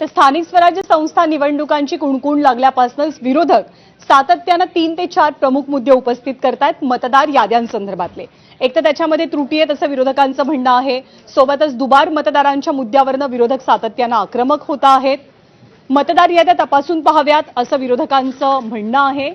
तर स्थानिक स्वराज्य संस्था निवडणुकांची कुणकुण लागल्यापासूनच विरोधक सातत्यानं तीन ते चार प्रमुख मुद्दे उपस्थित करतायत मतदार याद्यांसंदर्भातले. एक तर त्याच्यामध्ये त्रुटी आहेत असं विरोधकांचं म्हणणं आहे. सोबतच दुबार मतदारांच्या मुद्द्यावरनं विरोधक सातत्यानं आक्रमक होत आहेत. मतदार याद्या तपासून पाहाव्यात असं विरोधकांचं म्हणणं आहे.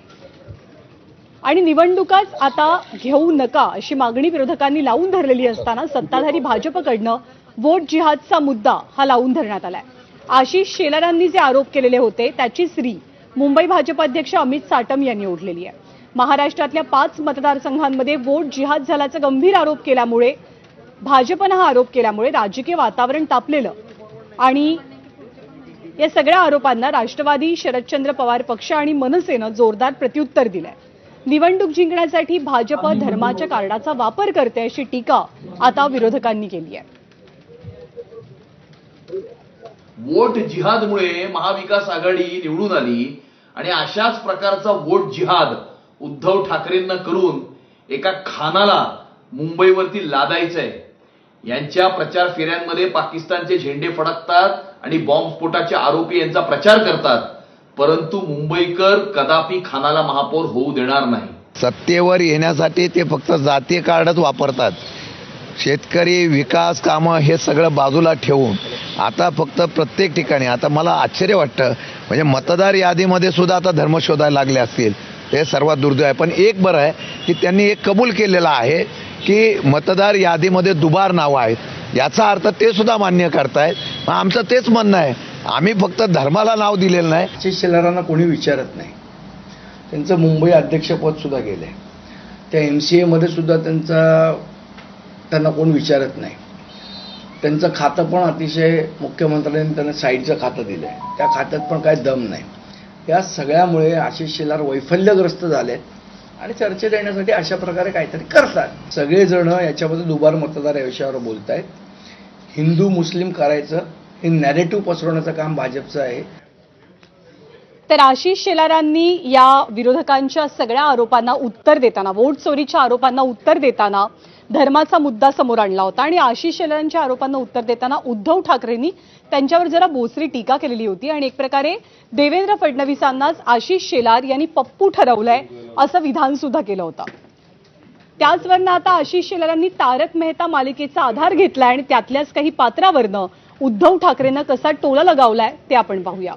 आणि निवडणुकाच आता घेऊ नका अशी मागणी विरोधकांनी लावून धरलेली असताना सत्ताधारी भाजपकडनं वोट जिहादचा मुद्दा हा लावून धरण्यात आलाय. आशिष शेलारांनी जे आरोप केलेले होते त्याची श्री मुंबई भाजप अध्यक्ष अमित साटम यांनी ओढलेली आहे. महाराष्ट्रातल्या पाच मतदारसंघांमध्ये वोट जिहाद झाल्याचा गंभीर आरोप केल्यामुळे भाजपनं हा आरोप केल्यामुळे राजकीय वातावरण तापलेलं. आणि या सगळ्या आरोपांना राष्ट्रवादी शरदचंद्र पवार पक्ष आणि मनसेनं जोरदार प्रत्युत्तर दिलंय. निवडणूक जिंकण्यासाठी भाजप धर्माच्या कार्डाचा वापर करते अशी टीका आता विरोधकांनी केली आहे. वोट जिहादमुळे महाविकास आघाडी निवडून आली आणि अशाच प्रकारचा वोट जिहाद उद्धव ठाकरेंना करून एका खानाला मुंबईवरती लादायचंय. यांच्या प्रचार फेऱ्यांमध्ये पाकिस्तानचे झेंडे फडकतात आणि बॉम्बस्फोटाचे आरोपी यांचा प्रचार करतात. परंतु मुंबईकर कदापि खानाला महापौर होऊ देणार नाही. सत्तेवर येण्यासाठी ते फक्त जातीय कार्डच वापरतात. शेतकरी विकास कामं हे सगळं बाजूला ठेवून आता फक्त प्रत्येक ठिकाणी आता मला आश्चर्य वाटतं म्हणजे मतदार यादीमध्ये सुद्धा आता धर्म शोधायला लागले असतील हे सर्वात दुर्दैव आहे. पण एक बरं आहे की त्यांनी एक कबूल केलेलं आहे की मतदार यादीमध्ये दुबार नावं आहेत. याचा अर्थ ते सुद्धा मान्य करतायत. मग आमचं तेच म्हणणं आहे आम्ही फक्त धर्माला नाव दिलेलं नाही. आशिष शेलारांना कोणी विचारत नाही. त्यांचं मुंबई अध्यक्षपद सुद्धा गेलं आहे त्या एम सी एमध्ये सुद्धा त्यांचा त्यांना कोण विचारत नाही. त्यांचं खातं पण अतिशय मुख्यमंत्र्यांनी त्यांना साईडचं खातं दिलं आहे त्या खात्यात पण काय दम नाही. या सगळ्यामुळे आशिष शेलार वैफल्यग्रस्त झालेत आणि चर्चेत येण्यासाठी अशा प्रकारे काहीतरी करतात. सगळेजण याच्यामध्ये दुबार मतदार या विषयावर बोलत आहेत हिंदू मुस्लिम करायचं हे नॅरेटिव्ह पसरवण्याचं काम भाजपचं आहे. तर आशिष शेलारांनी या विरोधकांच्या सगळ्या आरोपांना उत्तर देताना वोट चोरीच्या आरोपांना उत्तर देताना धर्माचा मुद्दा समोर आणला होता. आणि आशिष शेलारांच्या आरोपांना उत्तर देताना उद्धव ठाकरेंनी त्यांच्यावर जरा बोचरी टीका केलेली होती. आणि एक प्रकारे देवेंद्र फडणवीसांनाच आशिष शेलार यांनी पप्पू ठरवलंय असं विधान सुद्धा केलं होतं. त्याचवरनं आता आशिष शेलारांनी तारक मेहता मालिकेचा आधार घेतलाय आणि त्यातल्याच काही पात्रावरनं उद्धव ठाकरेंना कसा टोला लगावलाय ते आपण पाहूया.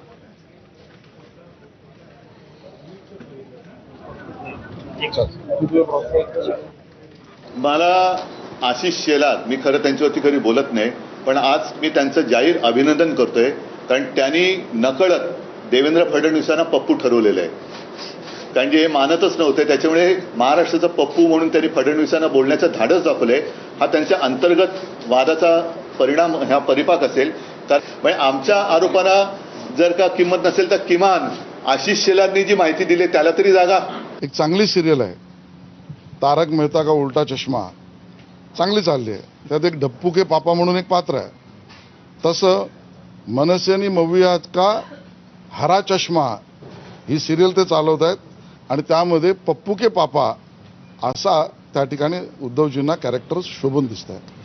मला आशिष शेलार मी खरं त्यांच्यावरती कधी बोलत नाही पण आज मी त्यांचं जाहीर अभिनंदन करतोय कारण त्यांनी नकळत देवेंद्र फडणवीसांना पप्पू ठरवलेलं आहे. कारण जे हे मानतच नव्हते त्याच्यामुळे महाराष्ट्राचा पप्पू म्हणून त्यांनी फडणवीसांना बोलण्याचं धाडस दाखवलंय. हा त्यांच्या अंतर्गत वादाचा परिणाम ह्या परिपाक असेल. तर म्हणजे आमच्या आरोपाला जर का किंमत नसेल तर किमान आशिष शेलारनी जी माहिती दिली त्याला तरी जागा. एक चांगली सिरियल आहे. तारक मेहता का उलटा चष्मा. चांगली चालली आहे. त्यात एक ढप्पू के पापा म्हणून एक पात्र आहे. तसं मनसेनी मवियात का हरा चष्मा ही सिरियल ते चालवत आहेत. आणि त्यामध्ये पप्पू के पापा असा त्या ठिकाणी उद्धवजींना कॅरेक्टर शोभून दिसत आहेत.